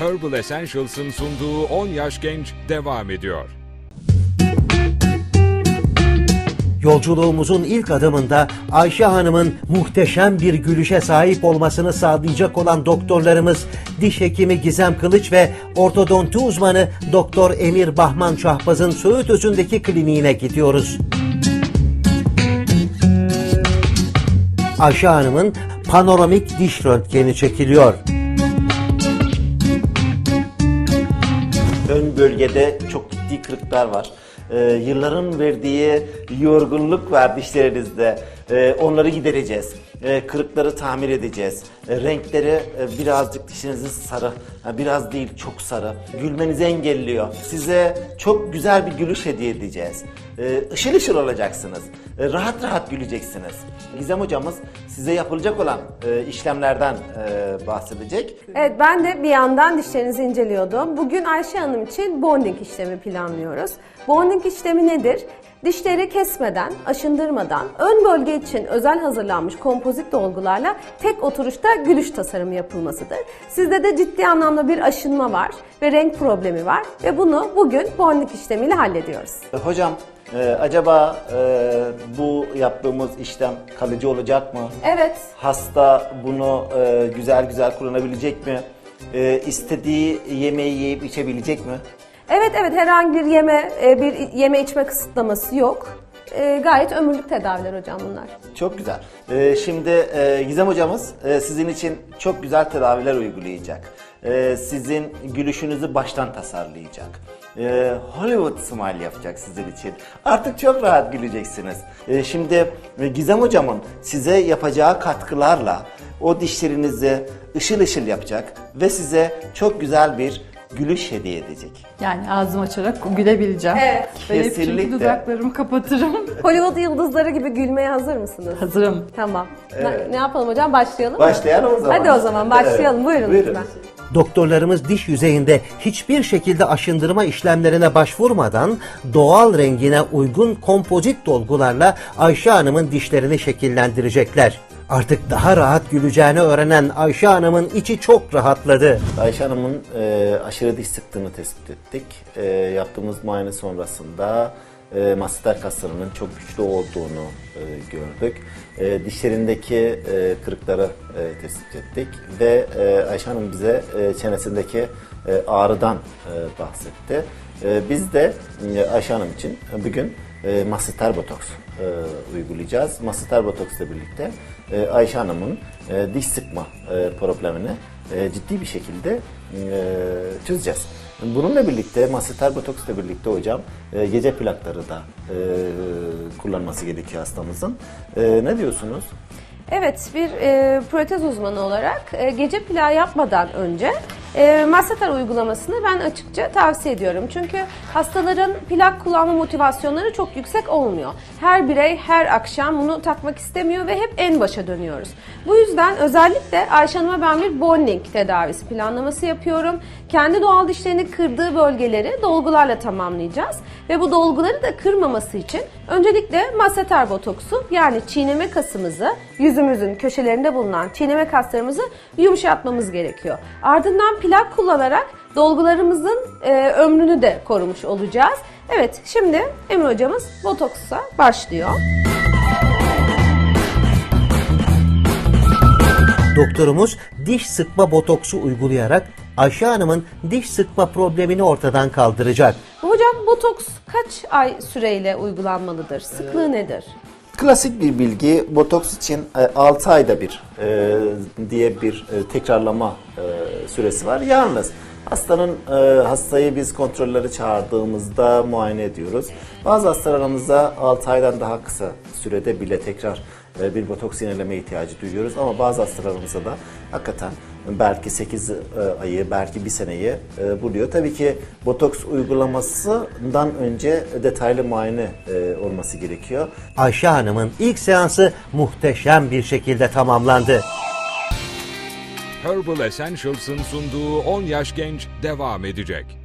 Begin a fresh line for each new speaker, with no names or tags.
Herbal Essentials'ın sunduğu 10 Yaş Genç devam ediyor.
Yolculuğumuzun ilk adımında Ayşe Hanım'ın muhteşem bir gülüşe sahip olmasını sağlayacak olan doktorlarımız diş hekimi Gizem Kılıç ve ortodonti uzmanı Doktor Emir Bahman Şahbaz'ın Söğüt Özü'ndeki kliniğine gidiyoruz. Ayşe Hanım'ın panoramik diş röntgeni çekiliyor. Ön bölgede çok ciddi kırıklar var. Ee, yılların verdiği yorgunluk var dişlerinizde. Ee, onları gidereceğiz. Ee, kırıkları tamir edeceğiz. Ee, renkleri e, birazcık dişinizin sarı, ha, biraz değil çok sarı. Gülmenizi engelliyor. Size çok güzel bir gülüş hediye edeceğiz. Ee, ışıl ışıl olacaksınız. Ee, rahat rahat güleceksiniz. Gizem hocamız size yapılacak olan e, işlemlerden e, bahsedecek.
Evet ben de bir yandan dişlerinizi inceliyordum. Bugün Ayşe Hanım için bonding işlemi planlıyoruz. Bonding işlemi nedir? Dişleri kesmeden, aşındırmadan, ön bölge için özel hazırlanmış kompozit dolgularla tek oturuşta gülüş tasarımı yapılmasıdır. Sizde de ciddi anlamda bir aşınma var ve renk problemi var ve bunu bugün bonding işlemiyle hallediyoruz.
Hocam e, acaba e, bu yaptığımız işlem kalıcı olacak mı?
Evet,
Hasta bunu e, güzel güzel kullanabilecek mi? E, istediği yemeği yiyip içebilecek mi?
Evet, evet herhangi bir yeme, e, bir yeme içme kısıtlaması yok. E, Gayet ömürlük tedaviler hocam bunlar.
Çok güzel. E, şimdi Gizem hocamız sizin için çok güzel tedaviler uygulayacak. Sizin gülüşünüzü baştan tasarlayacak. Hollywood smile yapacak sizin için. Artık çok rahat güleceksiniz. Şimdi Gizem hocamın size yapacağı katkılarla o dişlerinizi ışıl ışıl yapacak ve size çok güzel bir gülüş hediye edecek.
Yani ağzımı açarak gülebileceğim.
Evet.
Ben hep
Kesinlikle.
dudaklarımı kapatırım.
Hollywood yıldızları gibi gülmeye hazır mısınız?
Hazırım.
Tamam. Ne, ne yapalım hocam? Başlayalım mı?
Başlayalım o zaman.
Hadi o zaman başlayalım.
Evet.
Buyurun,
Buyurun.
lütfen.
Doktorlarımız diş yüzeyinde hiçbir şekilde aşındırma işlemlerine başvurmadan doğal rengine uygun kompozit dolgularla Ayşe Hanım'ın dişlerini şekillendirecekler. Artık daha rahat güleceğini öğrenen Ayşe Hanım'ın içi çok rahatladı. Ayşe Hanım'ın e, aşırı diş sıktığını tespit ettik. E, yaptığımız muayene sonrasında e, masseter kaslarının çok güçlü olduğunu e, gördük. E, dişlerindeki e, kırıkları e, tespit ettik ve e, Ayşe Hanım bize e, çenesindeki e, ağrıdan e, bahsetti. E, biz de e, Ayşe Hanım için bugün e, masseter botoks e, uygulayacağız. Masseter botoks ile birlikte e, Ayşe Hanım'ın e, diş sıkma e, problemini e, ciddi bir şekilde e, çözeceğiz. Bununla birlikte masseter botoks ile birlikte hocam e, gece plakları da kullanması gerekiyor hastamızın. Ne diyorsunuz?
Evet, bir e, protez uzmanı olarak gece plağı yapmadan önce e, masseter uygulamasını ben açıkça tavsiye ediyorum. Çünkü hastaların plak kullanma motivasyonları çok yüksek olmuyor. Her birey her akşam bunu takmak istemiyor ve hep en başa dönüyoruz. Bu yüzden özellikle Ayşe Hanım'a ben bir bonding tedavisi planlaması yapıyorum. Kendi doğal dişlerini kırdığı bölgeleri dolgularla tamamlayacağız. Ve bu dolguları da kırmaması için öncelikle masseter botoksu yani çiğneme kasımızı yüzümüzün köşelerinde bulunan çiğneme kaslarımızı yumuşatmamız gerekiyor. Ardından plak kullanarak dolgularımızın e, ömrünü de korumuş olacağız. Evet şimdi Emre hocamız botoksa başlıyor.
Doktorumuz diş sıkma botoksu uygulayarak Ayşe Hanım'ın diş sıkma problemini ortadan kaldıracak.
Hocam botoks kaç ay süreyle uygulanmalıdır? Sıklığı nedir?
Klasik bir bilgi botoks için 6 ayda bir e, diye bir e, tekrarlama e, süresi var. Yalnız hastanın e, hastayı biz kontrolleri çağırdığımızda muayene ediyoruz. Bazı hastalarımızda 6 aydan daha kısa sürede bile tekrar e, bir botoks yenileme ihtiyacı duyuyoruz ama bazı hastalarımızda da hakikaten belki 8 e, ayı, belki bir seneyi e, buluyor. Tabii ki botoks uygulamasından önce detaylı muayene e, olması gerekiyor. Ayşe Hanım'ın ilk seansı muhteşem bir şekilde tamamlandı.
Herbal Essentials'ın sunduğu 10 Yaş Genç devam edecek.